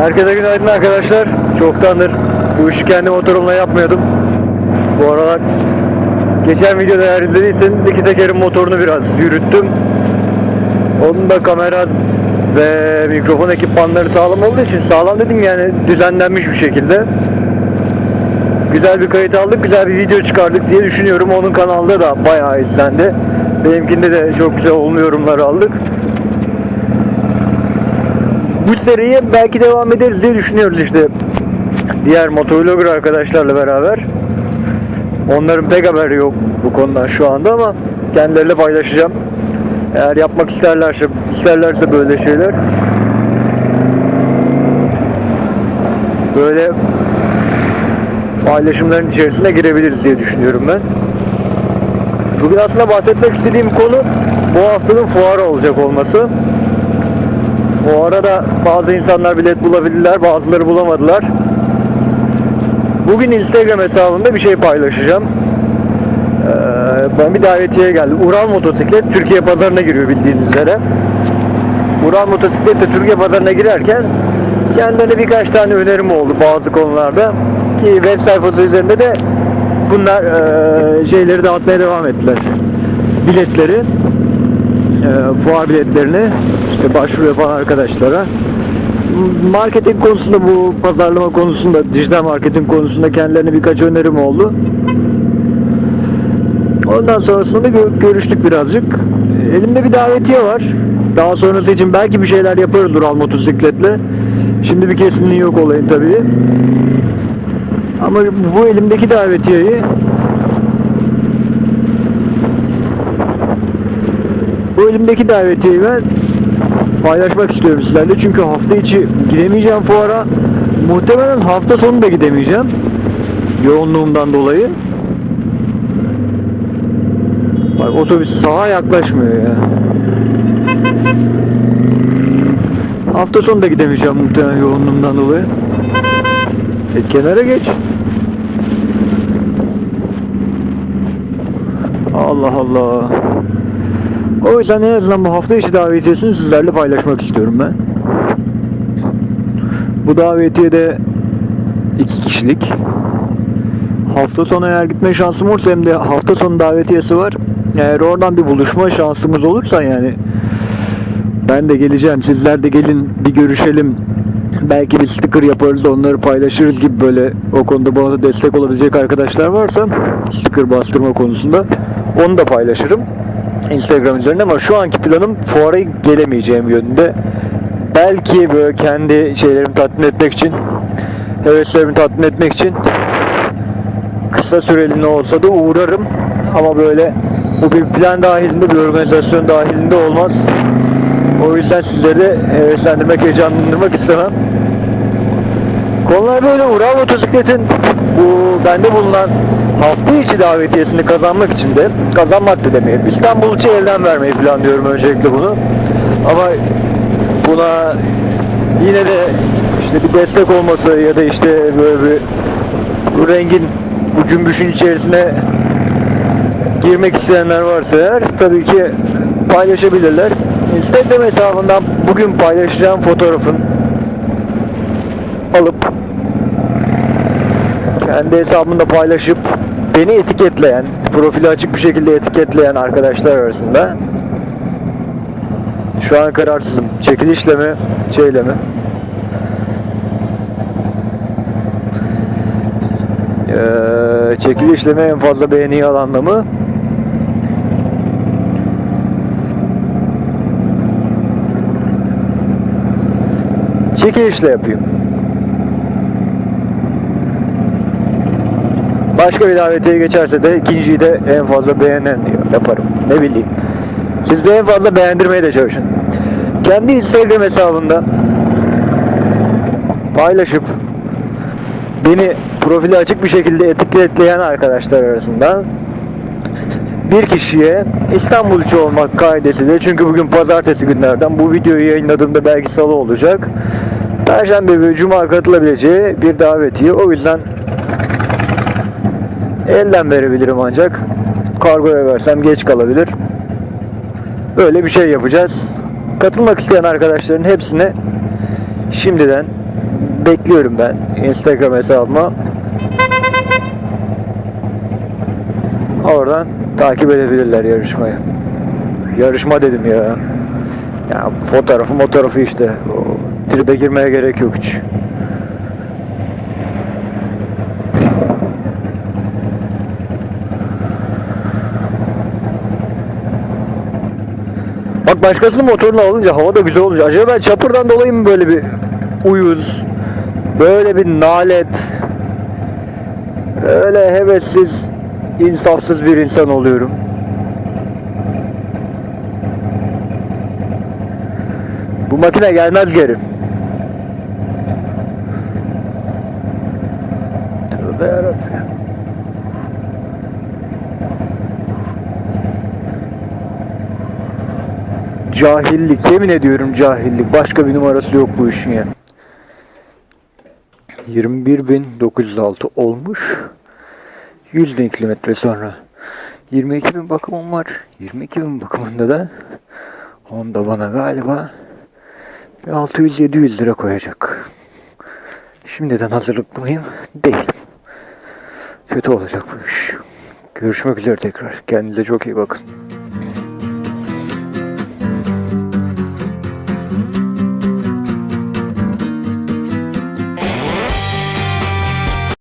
Herkese günaydın arkadaşlar. Çoktandır bu işi kendi motorumla yapmıyordum. Bu aralar geçen videoda eğer izlediyseniz iki tekerin motorunu biraz yürüttüm. Onun da kamera ve mikrofon ekipmanları sağlam olduğu için sağlam dedim yani düzenlenmiş bir şekilde. Güzel bir kayıt aldık, güzel bir video çıkardık diye düşünüyorum. Onun kanalda da bayağı izlendi. Benimkinde de çok güzel olumlu yorumlar aldık. Bu seriye belki devam ederiz diye düşünüyoruz işte. Diğer motovlogger arkadaşlarla beraber. Onların pek haberi yok bu konudan şu anda ama kendileriyle paylaşacağım. Eğer yapmak isterlerse, isterlerse böyle şeyler böyle paylaşımların içerisine girebiliriz diye düşünüyorum ben. Bugün aslında bahsetmek istediğim konu bu haftanın fuarı olacak olması. Fuara da bazı insanlar bilet bulabildiler, bazıları bulamadılar. Bugün Instagram hesabımda bir şey paylaşacağım. Ee, ben bir davetiye geldim. Ural motosiklet Türkiye pazarına giriyor bildiğiniz üzere. Ural motosiklet de Türkiye pazarına girerken kendilerine birkaç tane önerim oldu bazı konularda. Ki web sayfası üzerinde de bunlar e, şeyleri dağıtmaya devam ettiler. Biletleri e, fuar biletlerini işte başvuru yapan arkadaşlara marketing konusunda bu pazarlama konusunda dijital marketing konusunda kendilerine birkaç önerim oldu. Ondan sonrasında da gö- görüştük birazcık. Elimde bir davetiye var. Daha sonrası için belki bir şeyler yaparız Dural motosikletle. Şimdi bir kesinliği yok olayın tabii. Ama bu elimdeki davetiyeyi Bu elimdeki davetiyeyi ben paylaşmak istiyorum sizlerle. Çünkü hafta içi gidemeyeceğim fuara. Muhtemelen hafta sonu da gidemeyeceğim. Yoğunluğumdan dolayı. Bak otobüs sağa yaklaşmıyor ya. Hafta sonu da gidemeyeceğim muhtemelen yoğunluğumdan dolayı. E kenara geç. Allah Allah. O yüzden en azından bu hafta içi davetiyesini sizlerle paylaşmak istiyorum ben. Bu davetiye de iki kişilik. Hafta sonu eğer gitme şansım olursa hem de hafta sonu davetiyesi var. Eğer oradan bir buluşma şansımız olursa yani ben de geleceğim sizler de gelin bir görüşelim. Belki bir sticker yaparız onları paylaşırız gibi böyle o konuda bana da destek olabilecek arkadaşlar varsa sticker bastırma konusunda onu da paylaşırım. Instagram üzerinde ama şu anki planım fuara gelemeyeceğim yönünde. Belki böyle kendi şeylerimi tatmin etmek için, heveslerimi tatmin etmek için kısa süreliğine olsa da uğrarım. Ama böyle bu bir plan dahilinde, bir organizasyon dahilinde olmaz. O yüzden sizleri heveslendirmek, heyecanlandırmak istemem. Konular böyle Ural Motosiklet'in bu bende bulunan hafta içi davetiyesini kazanmak için de kazanmak da demeyeyim. İstanbul elden vermeyi planlıyorum öncelikle bunu. Ama buna yine de işte bir destek olması ya da işte böyle bir bu rengin bu cümbüşün içerisine girmek isteyenler varsa eğer tabii ki paylaşabilirler. Instagram hesabından bugün paylaşacağım fotoğrafın alıp kendi hesabımda paylaşıp beni etiketleyen, profili açık bir şekilde etiketleyen arkadaşlar arasında şu an kararsızım. Çekilişle mi, şeyle mi? Ee, çekilişle mi en fazla beğeniyi alanla mı? Çekilişle yapayım. Başka bir davetiye geçerse de ikinciyi de en fazla beğenen. Yaparım. Ne bileyim. Siz de en fazla beğendirmeye de çalışın. Kendi Instagram hesabında paylaşıp beni profili açık bir şekilde etiketleyen arkadaşlar arasından bir kişiye İstanbul içi olmak kaidesiyle çünkü bugün pazartesi günlerden bu videoyu yayınladığımda belki salı olacak. Perşembe ve cuma katılabileceği bir davetiye. O yüzden elden verebilirim ancak. Kargoya versem geç kalabilir. Böyle bir şey yapacağız. Katılmak isteyen arkadaşların hepsine şimdiden bekliyorum ben Instagram hesabıma. Oradan takip edebilirler yarışmayı. Yarışma dedim ya. Ya fotoğrafı fotoğrafı işte. O, tribe girmeye gerek yok hiç. Bak başkasının motorunu alınca hava da güzel olunca acaba ben çapırdan dolayı mı böyle bir uyuz böyle bir nalet öyle hevessiz insafsız bir insan oluyorum. Bu makine gelmez geri. Tövbe yarabbim. Cahillik, yemin ediyorum cahillik. Başka bir numarası yok bu işin ya. 21.906 olmuş. 100 bin kilometre sonra. 22 bin bakımım var. 22 bin bakımında da Honda bana galiba bir 600-700 lira koyacak. Şimdiden hazırlıklı mıyım? Değilim. Kötü olacak bu iş. Görüşmek üzere tekrar. Kendinize çok iyi bakın.